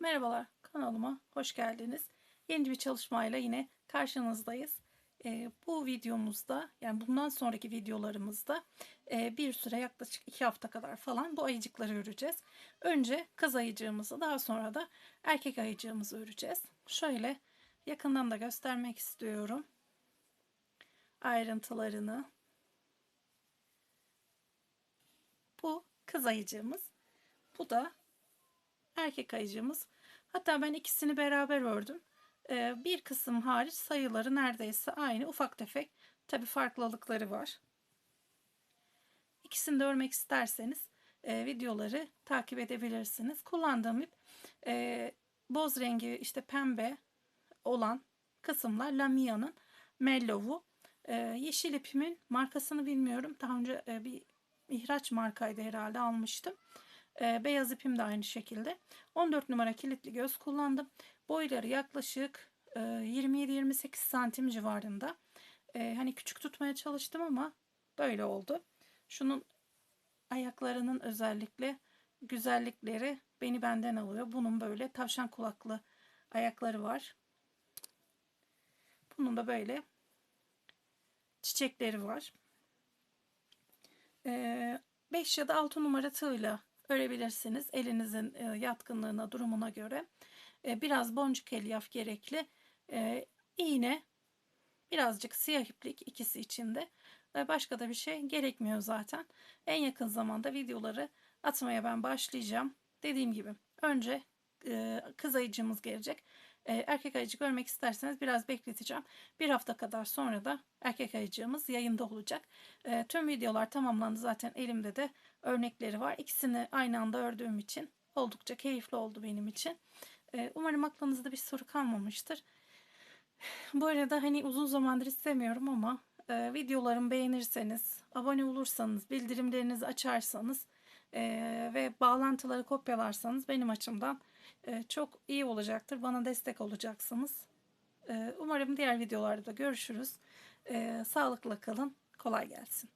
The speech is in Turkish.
Merhabalar kanalıma hoş geldiniz. Yeni bir çalışmayla yine karşınızdayız. Ee, bu videomuzda yani bundan sonraki videolarımızda e, bir süre yaklaşık iki hafta kadar falan bu ayıcıkları öreceğiz. Önce kız ayıcığımızı daha sonra da erkek ayıcığımızı öreceğiz. Şöyle yakından da göstermek istiyorum. Ayrıntılarını. Bu kız ayıcığımız. Bu da erkek ayıcığımız. Hatta ben ikisini beraber ördüm. Ee, bir kısım hariç sayıları neredeyse aynı. Ufak tefek tabi farklılıkları var. İkisini de örmek isterseniz e, videoları takip edebilirsiniz. Kullandığım ip e, boz rengi işte pembe olan kısımlar Lamia'nın Mellow'u. E, yeşil ipimin markasını bilmiyorum. Daha önce e, bir ihraç markaydı herhalde almıştım. E, beyaz ipim de aynı şekilde. 14 numara kilitli göz kullandım. Boyları yaklaşık e, 27-28 santim civarında. E, hani küçük tutmaya çalıştım ama böyle oldu. Şunun ayaklarının özellikle güzellikleri beni benden alıyor. Bunun böyle tavşan kulaklı ayakları var. Bunun da böyle çiçekleri var. 5 ya da 6 numara tığla örebilirsiniz. Elinizin e, yatkınlığına, durumuna göre. E, biraz boncuk elyaf gerekli. E, iğne, birazcık siyah iplik ikisi içinde. Başka da bir şey gerekmiyor zaten. En yakın zamanda videoları atmaya ben başlayacağım. Dediğim gibi önce kız ayıcığımız gelecek. Erkek ayıcık görmek isterseniz biraz bekleteceğim. Bir hafta kadar sonra da erkek ayıcığımız yayında olacak. Tüm videolar tamamlandı zaten elimde de örnekleri var. İkisini aynı anda ördüğüm için oldukça keyifli oldu benim için. Umarım aklınızda bir soru kalmamıştır. Bu arada hani uzun zamandır istemiyorum ama videolarımı beğenirseniz, abone olursanız, bildirimlerinizi açarsanız ve bağlantıları kopyalarsanız benim açımdan çok iyi olacaktır. Bana destek olacaksınız. Umarım diğer videolarda da görüşürüz. Sağlıkla kalın. Kolay gelsin.